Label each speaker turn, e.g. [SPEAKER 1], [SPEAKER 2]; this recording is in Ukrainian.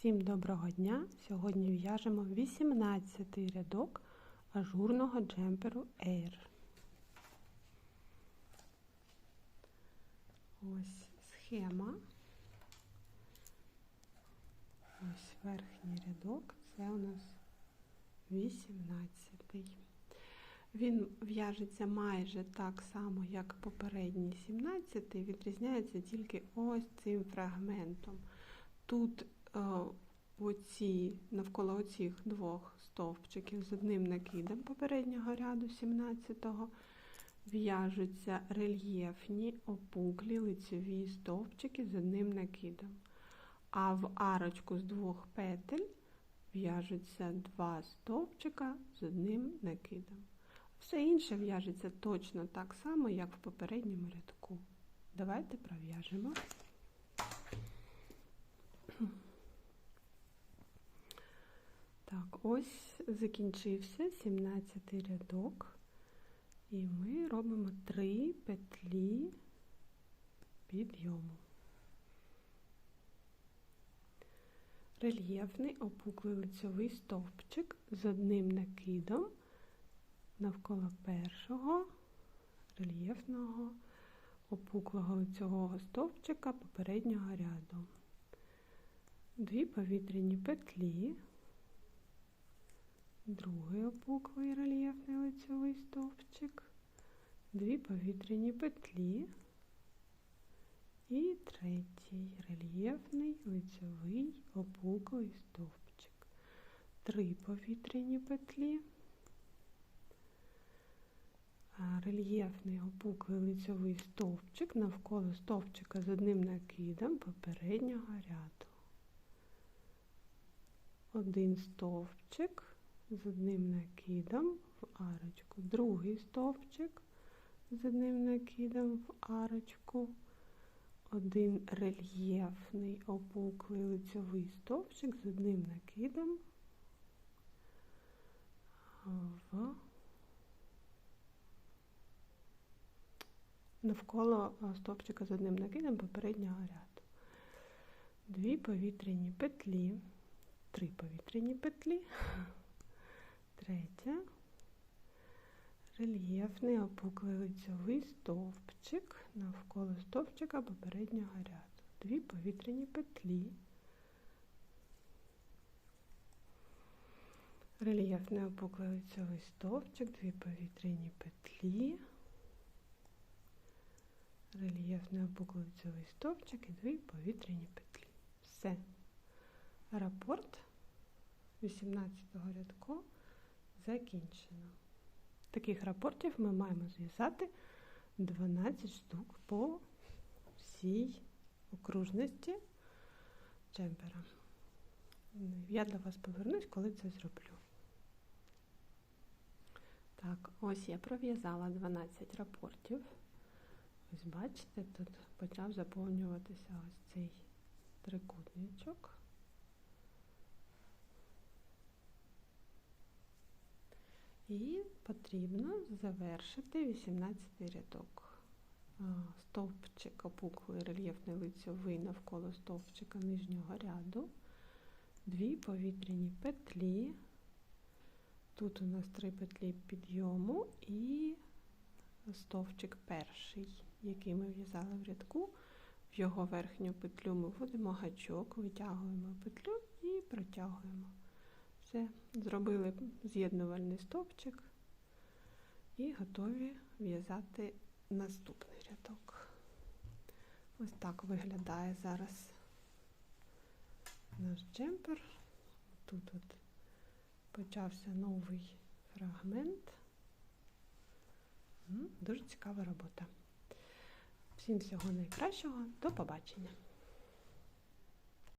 [SPEAKER 1] Всім доброго дня! Сьогодні в'яжемо 18 рядок ажурного джемперу Air. Ось схема. Ось верхній рядок, це у нас 18. Він в'яжеться майже так само, як попередній 17, відрізняється тільки ось цим фрагментом. Тут оці, навколо оцих двох стовпчиків з одним накидом попереднього ряду 17-го в'яжуться рельєфні опуклі лицеві стовпчики з одним накидом. А в арочку з двох петель в'яжуться два стовпчика з одним накидом. Все інше в'яжеться точно так само, як в попередньому рядку. Давайте пров'яжемо. Так, ось закінчився 17 рядок, і ми робимо 3 петлі підйому. Рельєфний опуклий лицьовий стовпчик з одним накидом навколо першого рельєфного опуклого лицьового стовпчика попереднього ряду. Дві повітряні петлі другий опуклий рельєфний лицьовий стовпчик, дві повітряні петлі. І третій рельєфний лицьовий опуклий стовпчик, три повітряні петлі, рельєфний опуклий лицьовий стовпчик навколо стовпчика з одним накидом попереднього ряду. Один стовпчик з одним накидом в арочку, другий стовпчик з одним накидом в арочку, один рельєфний опуклий лицьовий стовпчик з одним накидом в навколо стовпчика з одним накидом попереднього ряду. Дві повітряні петлі, три повітряні петлі третя, рельєфний опуклий лицьовий стовпчик навколо стовпчика попереднього ряду. Дві повітряні петлі, рельєфний опуклий лицьовий стовпчик, дві повітряні петлі, рельєфний опуклий лицьовий стовпчик і дві повітряні петлі. Все. Рапорт 18 рядку закінчено. Таких рапортів ми маємо зв'язати 12 штук по всій окружності джемпера. Я для вас повернусь, коли це зроблю. Так, ось я пров'язала 12 рапортів. Ось бачите, тут почав заповнюватися ось цей трикутничок. І потрібно завершити 18 рядок. Стовпчик опуклий рельєфний лицьовий навколо стовпчика нижнього ряду, дві повітряні петлі. Тут у нас три петлі підйому і стовпчик перший, який ми в'язали в рядку. В його верхню петлю ми вводимо гачок, витягуємо петлю і протягуємо. Все, зробили з'єднувальний стовпчик і готові в'язати наступний рядок. Ось так виглядає зараз наш джемпер. Тут от почався новий фрагмент. Дуже цікава робота. Всім всього найкращого, до побачення!